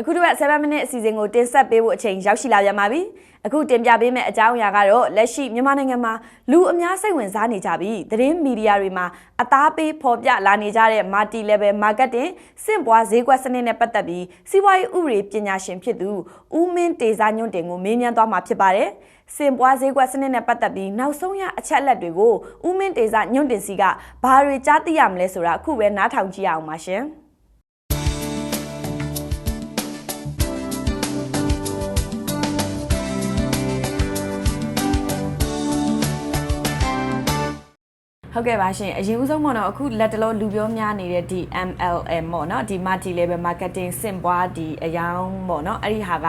အခုတော့7 minute အစီအစဉ်ကိုတင်ဆက်ပေးဖို့အချိန်ရောက်ရှိလာပြန်ပါပြီ။အခုတင်ပြပေးမယ့်အကြောင်းအရာကတော့လက်ရှိမြန်မာနိုင်ငံမှာလူအများစိတ်ဝင်စားနေကြပြီးသတင်းမီဒီယာတွေမှာအသားပေးဖော်ပြလာနေကြတဲ့ multi level marketing စင့်ပွားဈေးကွက်စနစ်နဲ့ပတ်သက်ပြီးစီးပွားရေးဥပဒေပညာရှင်ဖြစ်သူဦးမင်းတေစာညွန့်တင်ကိုမေးမြန်းသွားမှာဖြစ်ပါတယ်။စင်ပွားဈေးကွက်စနစ်နဲ့ပတ်သက်ပြီးနောက်ဆုံးရအချက်အလက်တွေကိုဦးမင်းတေစာညွန့်တင်စီကဘာတွေကြားသိရမလဲဆိုတာအခုပဲနားထောင်ကြည့်ရအောင်ပါရှင်။ ဟုတ်ကဲ့ပါရှင်အရင်ဦးဆုံးပေါ့နော်အခုလက်တလုံးလူပြောများနေတဲ့ဒီ MLM ပေါ့နော်ဒီ multi level marketing စင်ပွားဒီအယောင်ပေါ့နော်အဲ့ဒီဟာက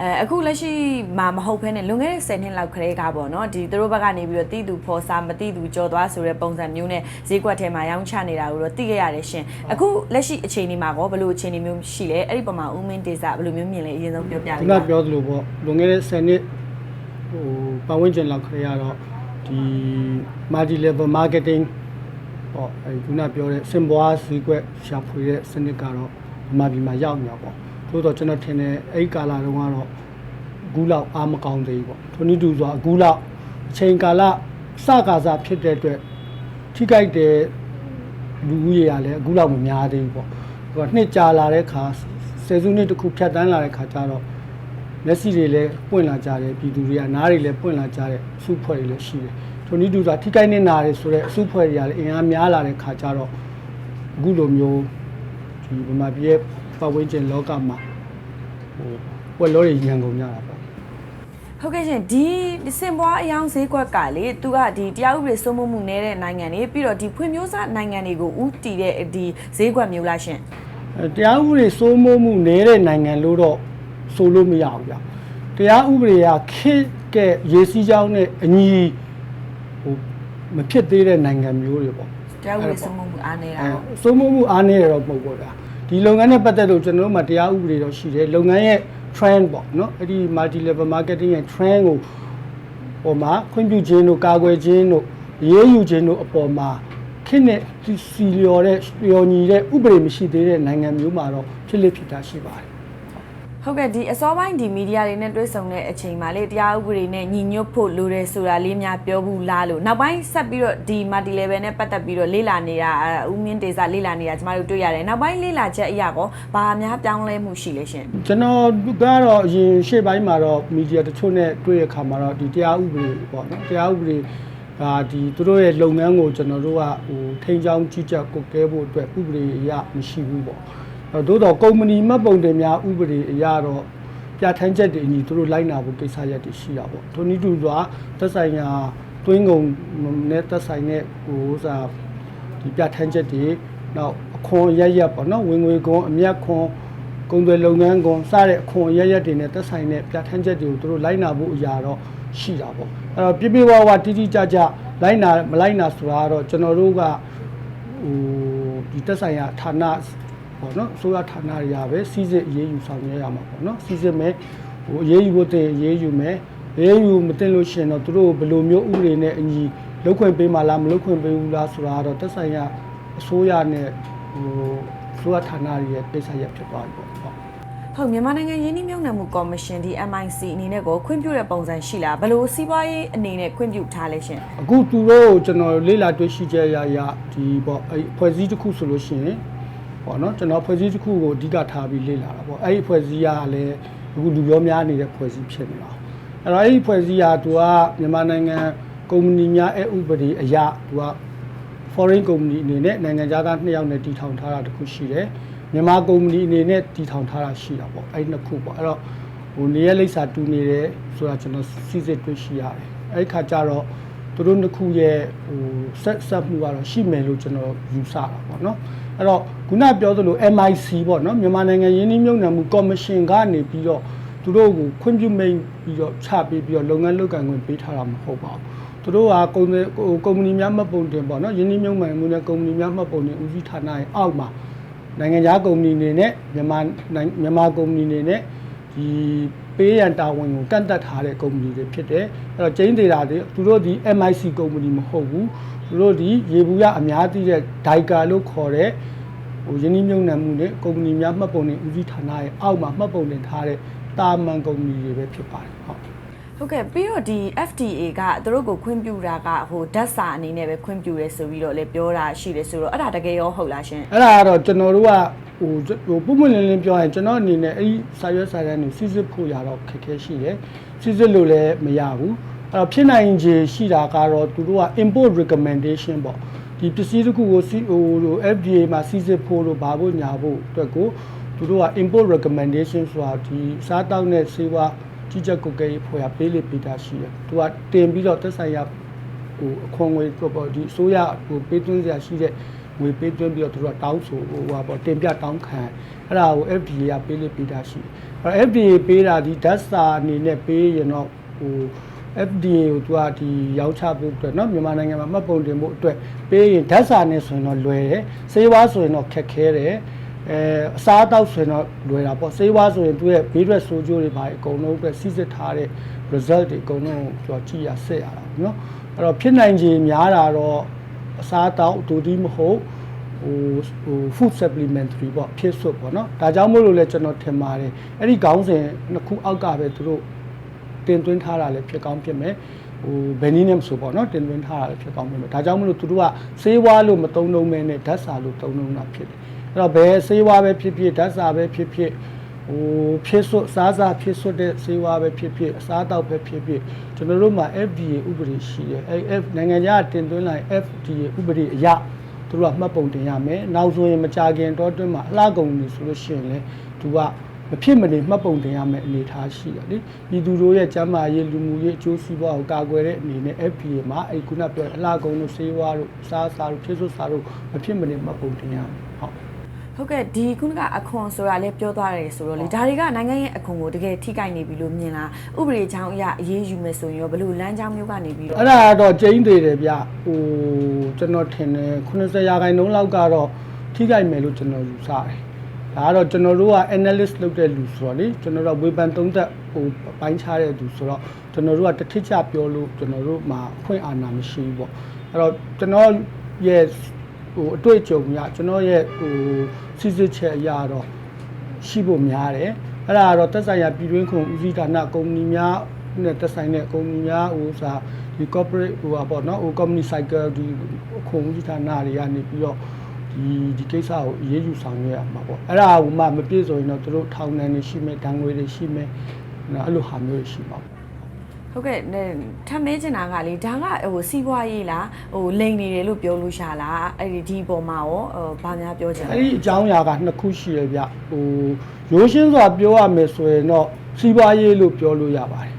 အဲအခုလက်ရှိမှာမဟုတ်ဘဲနဲ့လွန်ခဲ့တဲ့10နှစ်လောက်ခရဲကပေါ့နော်ဒီသူတို့ဘက်ကနေပြီးတော့တီးသူဖော်စာမတီးသူကြော်သွားဆိုတဲ့ပုံစံမျိုးနဲ့ဈေးကွက်ထဲမှာရောင်းချနေတာကိုတော့သိခဲ့ရတယ်ရှင်အခုလက်ရှိအခြေအနေမှာကောဘယ်လိုအခြေအနေမျိုးရှိလဲအဲ့ဒီပုံမှာဦးမင်းဒေတာဘယ်လိုမျိုးမြင်လဲအရင်ဆုံးပြောပြခုလေးနပါပြောသလိုပေါ့လွန်ခဲ့တဲ့10နှစ်ဟိုပတ်ဝန်းကျင်လောက်ခရရတော့ ဒီ multi level marketing ပေါ့အဲခုနပြောတဲ့စင်ပွားဈေးကွက်ရှာဖွေတဲ့စနစ်ကတော့ဒီမှာဒီမှာရောက်နေတာပေါ့သို့တော့ကျွန်တော်ထင်တယ်အဲ့ဒီကာလတုန်းကတော့အခုလောက်အားမကောင်းသေးဘူးပေါ့ထိုနည်းတူဆိုအခုလောက်အချိန်ကာလစကားစားဖြစ်တဲ့အတွက်ထိကြိုက်တဲ့လူဦးရေကလည်းအခုလောက်မများသေးဘူးပေါ့ဟိုကနှစ်ကြာလာတဲ့ခါဆယ်စုနှစ်တစ်ခုဖြတ်တန်းလာတဲ့ခါကျတော့ မျက်စိတွေလည်းပွင့်လာကြတယ်ပြည်သူတွေကနားတွေလည်းပွင့်လာကြတယ်အစုဖွဲ့တွေလည်းရှိတယ်ထိုနည်းတူစွာထိကိုက်နေနာတယ်ဆိုတော့အစုဖွဲ့တွေကလည်းအင်အားများလာတဲ့ခါကျတော့အခုလိုမျိုးဒီဗမာပြည်ရဲ့ပတ်ဝန်းကျင်လောကမှာဟိုပွဲလောတွေရန်ကုန်ကြတာပေါ့ဟုတ်ကဲ့ရှင်ဒီစင်ပွားအယောင်ဈေးကွက်ကလေသူကဒီတရားဥပဒေစိုးမိုးမှုနေတဲ့နိုင်ငံတွေပြီးတော့ဒီဖွံ့ဖြိုးစနိုင်ငံတွေကိုဥတည်တဲ့ဒီဈေးကွက်မျိုးလားရှင်အဲတရားဥပဒေစိုးမိုးမှုနေတဲ့နိုင်ငံလို့တော့ ဆိုလို့မရဘူးဗျတရားဥပဒေကခေတ်ကရေစီးကြောင်းနဲ့အညီဟိုမဖြစ်သေးတဲ့နိုင်ငံမျိုးတွေပေါ့တရားဥပဒေစိုးမိုးမှုအားနေတာအဲပေါ့စိုးမိုးမှုအားနည်းရတော့မဟုတ်ဘူးဗျာဒီလုပ်ငန်းနဲ့ပတ်သက်လို့ကျွန်တော်တို့မှာတရားဥပဒေတော့ရှိတယ်လုပ်ငန်းရဲ့ trend ပေါ့နော်အဲ့ဒီ multi level marketing ရဲ့ trend ကိုဟိုမှာခွင့်ပြုခြင်းတို့ကာကွယ်ခြင်းတို့ရေးယူခြင်းတို့အပေါ်မှာခင်းနဲ့စီလျော်တဲ့လျော်ညီတဲ့ဥပဒေမရှိသေးတဲ့နိုင်ငံမျိုးမှာတော့ဖြစ်လိဖြစ်တာရှိပါတယ် ဟုတ်ကဲ့ဒီအစောပိုင်းဒီမီဒီယာတွေနဲ့တွေ့ဆုံတဲ့အချိန်မှာလေတရားဥပဒေနဲ့ညီညွတ်ဖို့လိုတယ်ဆိုတာလေးများပြောဘူးလားလို့နောက်ပိုင်းဆက်ပြီးတော့ဒီ multi level နဲ့ပတ်သက်ပြီးတော့လေ့လာနေတာအဲဦးမင်းတေစာလေ့လာနေတာကျမတို့တွေ့ရတယ်နောက်ပိုင်းလေ့လာချက်အရာကောဘာများပြောင်းလဲမှုရှိလဲရှင်ကျွန်တော်ကတော့အရင်ရှေ့ပိုင်းမှာတော့မီဒီယာတချို့နဲ့တွေ့ရခါမှာတော့ဒီတရားဥပဒေပေါ့နော်တရားဥပဒေကဒီသူတို့ရဲ့လုပ်ငန်းကိုကျွန်တော်တို့ကဟိုထိန်းချောင်းကြီးကြပ်ကုတ်ကဲဖို့အတွက်ဥပဒေအရမရှိဘူးပေါ့အဲ သို့တော့ကုမ္ပဏီမှတ်ပုံတင်များဥပဒေအရတော့ပြဋ္ဌာန်းချက်တွေအညီသူတို့လိုက်နာဖို့ကိစ္စရပ်တွေရှိတာပေါ့ထိုနည်းတူစွာသက်ဆိုင်ရာတွင်းကုန်နဲ့သက်ဆိုင်တဲ့ဟိုဥစားဒီပြဋ္ဌာန်းချက်တွေနောက်အခွန်ရရက်ပေါ့နော်ဝင်ငွေခွန်အမြတ်ခွန်ကုန်သွယ်လုပ်ငန်းခွန်စတဲ့အခွန်ရရက်တွေနဲ့သက်ဆိုင်တဲ့ပြဋ္ဌာန်းချက်တွေကိုသူတို့လိုက်နာဖို့အရာတော့ရှိတာပေါ့အဲ့တော့ပြပြဝဝတိတိကျကျလိုက်နာမလိုက်နာဆိုတာကတော့ကျွန်တော်တို့ကဟိုဒီသက်ဆိုင်ရာဌာန ပေါ့နော်အစိုးရဌာနတွေရပဲစီစစ်အရေးယူဆောင်ရွက်ရမှာပေါ့နော်စီစစ်မယ်ဟိုအရေးယူဖို့တင်အရေးယူမယ်အရေးယူမတင်လို့ရှိရင်တော့သူတို့ဘယ်လိုမျိုးဥပဒေနဲ့အညီလုပ်ခွင့်ပေးမှလားမလုပ်ခွင့်ပေးဘူးလားဆိုတာကတော့သက်ဆိုင်ရာအစိုးရနဲ့ဟိုအစိုးရဌာနတွေရဲ့ကိစ္စရပ်ဖြစ်သွားပြီပေါ့ဟုတ်ဟုတ်မြန်မာနိုင်ငံယင်းနှိမ့်မြုံနယ်မှုကော်မရှင်ဒီ MIC အနေနဲ့ကိုခွင့်ပြုတဲ့ပုံစံရှိလားဘယ်လိုစီးပွားရေးအနေနဲ့ခွင့်ပြုထားလဲရှင်အခုသူတို့ကိုကျွန်တော်လေ့လာတွေ့ရှိချက်အရရဒီပေါ့အဲ့ဖွဲ့စည်းတစ်ခုဆိုလို့ရှိရင် ပေါ့နော်ကျွန်တော်ဖွဲ့စည်းတစ်ခုကိုအဓိကထားပြီးလေ့လာတာပေါ့အဲ့ဒီဖွဲ့စည်းကလည်းအခုလူပြောများနေတဲ့ဖွဲ့စည်းဖြစ်နေတာအဲ့တော့အဲ့ဒီဖွဲ့စည်းကသူကမြန်မာနိုင်ငံကုမ္ပဏီများအဥပဒေအရသူက foreign company အနေနဲ့နိုင်ငံခြားသားနှစ်ယောက်နဲ့တည်ထောင်ထားတာတစ်ခုရှိတယ်မြန်မာကုမ္ပဏီအနေနဲ့တည်ထောင်ထားတာရှိတာပေါ့အဲ့ဒီနှစ်ခုပေါ့အဲ့တော့ဟိုနေရလိပ်စာတူနေတယ်ဆိုတာကျွန်တော်စီစစ်တွေ့ရှိရတယ်အဲ့ဒီခါကျတော့သူတို့နှစ်ခုရဲ့ဟိုဆက်ဆက်မှုကတော့ရှိမယ်လို့ကျွန်တော်ယူဆတာပေါ့နော် အဲ့တော့ခုနပြောသလို MIC ပေါ့နော်မြန်မာနိုင်ငံယင်းနှိမ့်မြုံနယ်မှုကော်မရှင်ကနေပြီးတော့သူတို့ကိုခွင့်ပြုမိန်ပြီးတော့ချပေးပြီးတော့လုပ်ငန်းလုပ်ကိုင်ခွင့်ပေးထားတာမဟုတ်ပါဘူးသူတို့ကကုမ္ပဏီဟိုကုမ္ပဏီများမှတ်ပုံတင်ပေါ့နော်ယင်းနှိမ့်မြုံမှန်မှုနဲ့ကုမ္ပဏီများမှတ်ပုံတင်ဦးစီးဌာနရဲ့အောက်မှာနိုင်ငံခြားကုမ္ပဏီအနေနဲ့မြန်မာနိုင်ငံမြန်မာကုမ္ပဏီအနေနဲ့ဒီပေးရန်တာဝန်ကိုကန့်သက်ထားတဲ့ကုမ္ပဏီတွေဖြစ်တယ်အဲ့တော့ကျင်းဒေတာတွေသူတို့ဒီ MIC ကုမ္ပဏီမဟုတ်ဘူး သူတို့ဒီရေဘူးရအများသိတဲ့ Daica လို့ခေါ်တဲ့ဟိဟိုယင်းနှမြုံနှံမှုနဲ့ကုမ္ပဏီများမှတ်ပုံတင်ဦးစီးဌာနရဲ့အောက်မှာမှတ်ပုံတင်ထားတဲ့တာမန်ကုမ္ပဏီတွေပဲဖြစ်ပါတယ်ဟုတ်ဟုတ်ကဲ့ပြီးတော့ဒီ FDA ကသူတို့ကိုခွင့်ပြုတာကဟိုဓာတ်စာအနေနဲ့ပဲခွင့်ပြုရဲဆိုပြီးတော့လည်းပြောတာရှိတယ်ဆိုတော့အဲ့ဒါတကယ်ရောဟုတ်လားရှင်အဲ့ဒါကတော့ကျွန်တော်တို့ကဟိုဟိုပုံမှန်လင်းလင်းပြောရင်ကျွန်တော်အနေနဲ့အဲ့ဒီစာရွက်စာတမ်းတွေစစ်စစ်ဖို့ရတော့ခက်ခဲရှိတယ်စစ်စစ်လို့လည်းမရဘူး အဲ့တော့ဖြစ်နိုင်ခြေရှိတာကတော့သူတို့က import recommendation ပေါ့ဒီပစ္စည်းတစ်ခုကိုစီဟို FDA မှာစစ်စစ်ဖို့လို့ဘာဖို့ညာဖို့အတွက်ကိုသူတို့က import recommendation ဆိုတာဒီစားတောက်တဲ့ဆေးဝါးကြီးကြပ်ကုတ်ကဲရေးဖွဲ့ရပေးလိပေးတာရှိတယ်သူကတင်ပြီးတော့သက်ဆိုင်ရာဟိုအခွန်ငွေပေါ့ဒီအစိုးရဟိုပေးသွင်းစရာရှိတဲ့ငွေပေးသွင်းပြီးတော့သူတို့ကတောင်းဆိုဟိုဟာပေါ့တင်ပြတောင်းခံအဲ့ဒါကို FDA ကပေးလို့ပေးတာရှိတယ်အဲ့တော့ FDA ပေးတာဒီဓာတ်စာအနေနဲ့ပေးရင်တော့ဟို FDA ကိုသူကဒီရောက်ချဖို့အတွက်เนาะမြန်မာနိုင်ငံမှာမှတ်ပုံတင်ဖို့အတွက်ပေးရင်ဓာတ်စာနဲ့ဆိုရင်တော့လွယ်တယ်စေဝါဆိုရင်တော့ခက်ခဲတယ်အဲအစားအသောက်ဆိုရင်တော့လွယ်တာပေါ့စေဝါဆိုရင်သူရဲ့ဘေးထွက်ဆိုးကျိုးတွေပါအကုန်လုံးအတွက်စီစစ်ထားတဲ့ result တွေအကုန်လုံးကိုကျွန်တော်ကြည့်ရဆက်ရတာပေါ့เนาะ အဲ့တော့ဖြစ်နိုင်ခြေများတာတော့အစားအသောက်ဒူဒီမဟုတ်ဟိုဟို food supplementary ပေါ့ဖြစ်စွတ်ပေါ့နော်ဒါကြောင့်မို့လို့လဲကျွန်တော်ထင်ပါတယ်အဲ့ဒီခေါင်းစဉ်နှစ်ခုအောက်ကပဲသူတို့ တင်သွင်းထားတာလည်းဖြစ်ကောင်းဖြစ်မယ်ဟိုဘယ်နည်းနဲ့မဆိုပေါ့နော်တင်သွင်းထားတာလည်းဖြစ်ကောင်းဖြစ်မယ်ဒါကြောင့်မို့လို့သူတို့ကဆေးဝါးလို့မသုံးလုံးမဲနဲ့ဓာတ်စာလို့သုံးလုံးတာဖြစ်တယ်အဲ့တော့ဘယ်ဆေးဝါးပဲဖြစ်ဖြစ်ဓာတ်စာပဲဖြစ်ဖြစ်ဟိုဖြစ်စွတ်စားစားဖြစ်စွတ်တဲ့ဆေးဝါးပဲဖြစ်ဖြစ်အစားအသောက်ပဲဖြစ်ဖြစ်ကျွန်တော်တို့မှာ FDA ဥပဒေရှိတယ်အဲ F နိုင်ငံခြားတင်သွင်းလိုက် FDA ဥပဒေအရသူတို့ကမှတ်ပုံတင်ရမယ်နောက်ဆိုရင်မကြခင်တော့တွင်းမှာအလားကုန်နေဆိုလို့ရှိရင်လေသူက မဖြစ်မနေမှတ်ပုံတင်ရမယ်အနေထားရှိတယ်လေပြည်သူတို့ရဲ့ကျန်းမာရေးလူမှုရေးအကျိုးစီးပွားကိုကာကွယ်တဲ့အနေနဲ့ FDA မှာအဲဒီခုနပြောတဲ့အလားကုန်တို့ဆေးဝါးတို့စားစားတို့ဖြစ်စွတ်စားတို့မဖြစ်မနေမှတ်ပုံတင်ရမယ်ဟုတ်ဟုတ်ကဲ့ဒီခုနကအခွန်ဆိုတာလည်းပြောသွားတယ်ဆိုတော့လေဒါတွေကနိုင်ငံရဲ့အခွန်ကိုတကယ်ထိခိုက်နေပြီလို့မြင်လားဥပဒေချောင်းအရအရေးယူမယ်ဆိုရင်ရောဘယ်လိုလမ်းကြောင်းမျိုးကနေပြီးတော့အဲ့ဒါကတော့ကျင်းသေးတယ်ဗျဟိုကျွန်တော်ထင်တယ်90ရာခိုင်နှုန်းလောက်ကတော့ထိခိုက်မယ်လို့ကျွန်တော်ယူဆတယ် ဒါကတော့ကျွန်တော်တို့က analyst လုပ်တဲ့လူဆိုတော့လေကျွန်တော်တို့ဝေဖန်သုံးသပ်ဟိုပိုင်းခြားတဲ့လူဆိုတော့ကျွန်တော်တို့ကတစ်ထစ်ချပြောလို့ကျွန်တော်တို့မှာအခွင့်အာဏာမရှိဘူးပေါ့အဲ့တော့ကျွန်တော်ရဲ့ဟိုအတွေ့အကြုံရကျွန်တော်ရဲ့ဟိုစစ်စစ်ချက်အရာတော့ရှိဖို့များတယ်အဲ့ဒါကတော့တက်ဆိုင်ရာပြည်တွင်းခုံဦးစီးဌာနကုမ္ပဏီများနဲ့တက်ဆိုင်တဲ့ကုမ္ပဏီများဟိုစာဒီ corporate ဟိုပါပေါ့နော်ဟို company cycle ဒီခုံဦးစီးဌာနတွေကနေပြီးတော့ ဒီဒီကိစ္စကိုအရေးယူဆောင်ရွက်ရမှာပေါ့အဲ့ဒါကမှမပြည့်စုံရင်တော့သူတို့ထောင်ဒဏ်တွေရှိမယ်ဒဏ်ငွေတွေရှိမယ်နော်အဲ့လိုဟာမျိုးတွေရှိမှာပေါ့ဟုတ်ကဲ့နဲ့ထပ်မေးချင်တာကလေဒါကဟိုစီးပွားရေးလားဟိုလိန်နေတယ်လို့ပြောလို့ရှာလားအဲ့ဒီဒီအပေါ်မှာရောဟိုဘာများပြောချင်လဲအဲ့ဒီအကြောင်းအရာကနှစ်ခုရှိရဗျဟိုရိုးရှင်းစွာပြောရမယ်ဆိုရင်တော့စီးပွားရေးလို့ပြောလို့ရပါတယ်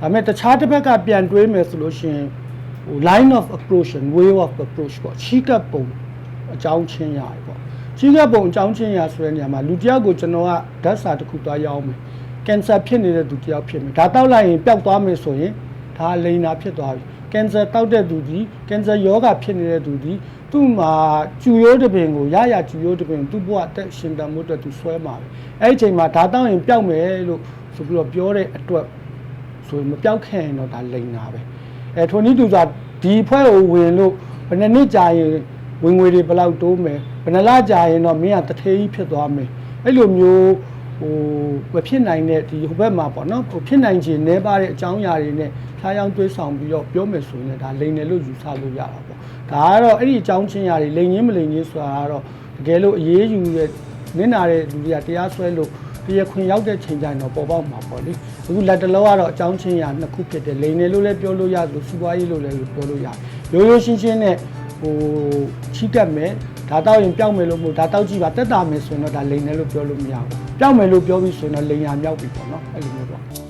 ဒါပေမဲ့တခြားတစ်ဘက်ကပြန်တွေးမယ်ဆိုလို့ရှိရင်ဟို line of approach and way of approach ပေါ့ချီကပ်ပုံ အကြောင်းချင်းရတယ်ပေါ့ချီကပ်ပုံအကြောင်းချင်းရဆိုတဲ့နေရာမှာလူတစ်ယောက်ကိုကျွန်တော်ကဓာတ်စာတစ်ခုသွားရောက်မယ်ကင်ဆာဖြစ်နေတဲ့သူတစ်ယောက်ဖြစ်မယ်ဒါတောက်လိုက်ရင်ပျောက်သွားမယ်ဆိုရင်ဒါလိန်နာဖြစ်သွားပြီကင်ဆာတောက်တဲ့သူဒီကင်ဆာယောဂဖြစ်နေတဲ့သူဒီသူ့မှာကျူရိုးတစ်ပင်ကိုရရကျူရိုးတစ်ပင်ကိုသူ့ဘဝအသက်ရှင်တန်မှုအတွက်သူဆွဲမှာပဲအဲ့ဒီအချိန်မှာဒါတောက်ရင်ပျောက်မယ်လို့ဆိုပြီးတော့ပြောတဲ့အတွက်ဆိုရင်မပြောက်ခဲ့ရင်တော့ဒါလိန်တာပဲအဲထိုနည်းတူစွာဒီဖွဲ့ကိုဝင်လို့ဘယ်နှစ်နှစ်ကြာရင် ဝင်ငွေတွေဘယ်လောက်တိုးမယ်ဘယ်နှလကြာရင်တော့မင်းကတထေးကြီးဖြစ်သွားမယ်အဲ့လိုမျိုးဟိုမဖြစ်နိုင်တဲ့ဒီဟိုဘက်မှာပေါ့နော်ဟိုဖြစ်နိုင်ခြင်းနည်းပါတဲ့အကြောင်းအရာတွေနဲ့ဖျားယောင်းတွေးဆောင်ပြီးတော့ပြောမယ်ဆိုရင်ဒါလိန်တယ်လို့ယူဆလို့ရတာပေါ့ဒါကတော့အဲ့ဒီအကြောင်းချင်းရာတွေလိန်ချင်းမလိန်ချင်းဆိုတာကတော့တကယ်လို့အေးအေးယူရဲ့နင့်နာတဲ့လူတွေကတရားစွဲလို့တရားခွင်ရောက်တဲ့ချိန်ကျရင်တော့ပေါ်ပေါက်မှာပေါ့လေအခုလက်တလောကတော့အကြောင်းချင်းရာနှစ်ခုဖြစ်တယ်လိန်နေလို့လည်းပြောလို့ရသလိုစီးပွားရေးလို့လည်းပြောလို့ရတယ်ရိုးရိုးရှင်းရှင်းနဲ့ ဟိုချီးကပ်မယ်ဒါတော့ရင်ပျောက်မယ်လို့မဟုတ်ဒါတော့ကြည့်ပါတက်တာမယ်ဆိုရင်တော့ဒါလိန်နေလို့ပြောလို့မရဘူးပျောက်မယ်လို့ပြောပြီးဆိုရင်တော့လိန်ရမြောက်ပြီပေါ့နော်အဲ့လိုမျိုးပေါ့